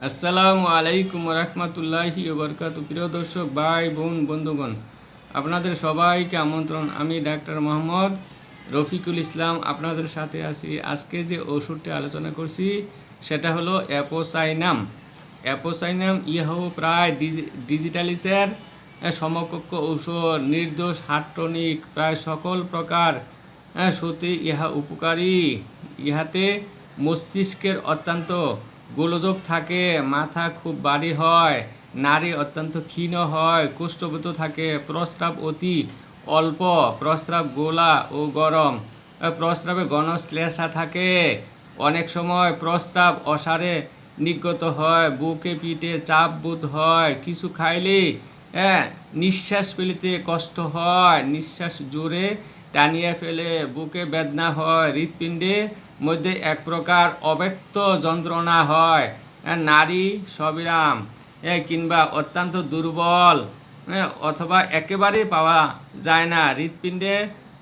আসসালামু আলাইকুম রহমতুল্লাহি বরকাত প্রিয় দর্শক, ভাই, বোন, বন্ধুগণ, আপনাদের সবাইকে আমন্ত্রণ। আমি ডাক্তার মোহাম্মদ রফিকুল ইসলাম আপনাদের সাথে আছি। আজকে যে ওষুধটি আলোচনা করছি, সেটা হলো অ্যাপোসাইনাম। অ্যাপোসাইনাম ইহাও প্রায় ডিজি- ডিজিটালিসের সমকক্ষ ঔষধ, নির্দোষ হার্টনিক প্রায় সকল প্রকার সত্যি ইহা উপকারী। ইহাতে মস্তিষ্কের অত্যন্ত গোলযোগ থাকে, মাথা খুব ভারী হয়, নারী অত্যন্ত ক্ষীণ হয় কুষ্ঠবোধ থাকে, প্রস্রাব অতি অল্প, প্রস্রাব গোলা ও গরম। প্রস্রাবে গণশ্লেষা থাকে। অনেক সময় প্রস্রাব অসারে নির্গত হয়, বুকে পিঠে চাপ বোধ হয়, কিছু খাইলে হ্যাঁ নিঃশ্বাস ফেলিতে কষ্ট হয়, নিঃশ্বাস জোরে টানিয়ে ফেলে বুকে বেদনা হয় হৃৎপিণ্ডে মধ্যে এক প্রকার অব্যক্ত যন্ত্রণা হয়। হ্যাঁ, নারী সবিরাম হ্যাঁ, কিংবা অত্যন্ত দুর্বল হ্যাঁ, অথবা একেবারে পাওয়া যায় না হৃৎপিণ্ডে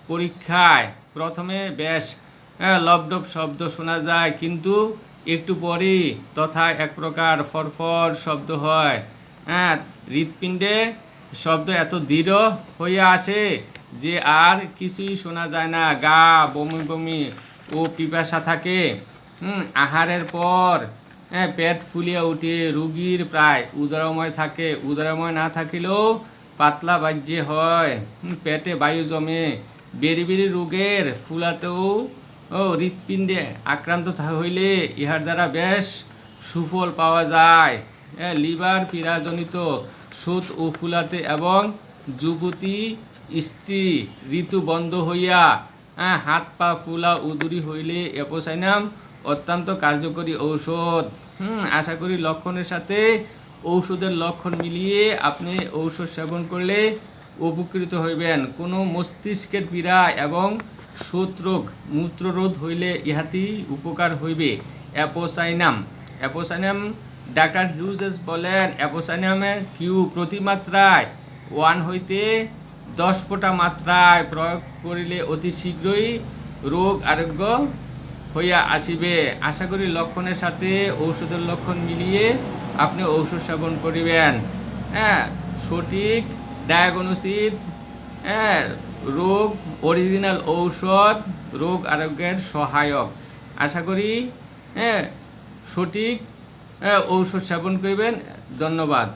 পরীক্ষায়। প্রথমে বেশ হ্যাঁ, লবডব শব্দ শোনা যায় কিন্তু একটু পরেই তথা এক প্রকার ফরফর শব্দ হয়। হ্যাঁ হৃৎপিণ্ডে শব্দ এত দৃঢ় হইয়া আসে যে আর কিছুই শোনা যায় না গা বমি বমি ও পিপাসা থাকে আহারের পর হ্যাঁ পেট ফুলিয়ে উঠে রুগীর প্রায় উদরময় থাকে। উদরময় না থাকিলেও পাতলা বাহ্যে হয় পেটে বায়ু জমে। বেরি বেরি রোগের ফুলাতেও ও হৃৎপিণ্ডে আক্রান্ত হইলে ইহার দ্বারা বেশ সুফল পাওয়া যায়। হ্যাঁ, লিভার পীড়াজনিত সুত ও ফুলাতে এবং যুবতী স্ত্রী ঋতু বন্ধ হইয়া হাত পা ফুলা উদুরি হইলে এপোসাইনাম অত্যন্ত কার্যকরী ঔষধ। হুম, আশা করি লক্ষণের সাথে ঔষধের লক্ষণ মিলিয়ে আপনি ঔষধ সেবন করলে উপকৃত হইবেন। কোনো মস্তিষ্কের পীড়া এবং সূত্রোগ মূত্ররোধ হইলে ইহাতি উপকার হইবে। অ্যাপোসাইনাম অ্যাপোসাইনাম ডাক্তার হিউজেস বলেন অ্যাপোসাইনামের কিউ প্রতি মাত্রায় ওয়ান হইতে দশ ফোঁটা মাত্রায় প্রয়োগ করিলে অতি শীঘ্রই রোগ আরোগ্য হইয়া আসিবে। আশা করি লক্ষণের সাথে ঔষধের লক্ষণ মিলিয়ে আপনি ঔষধ সেবন করিবেন। হ্যাঁ সঠিক ডায়াগনোসিস হ্যাঁ রোগ অরিজিনাল ঔষধ রোগ আরোগ্যের সহায়ক। আশা করি হ্যাঁ সঠিক হ্যাঁ, ঔষধ সেবন করিবেন। ধন্যবাদ।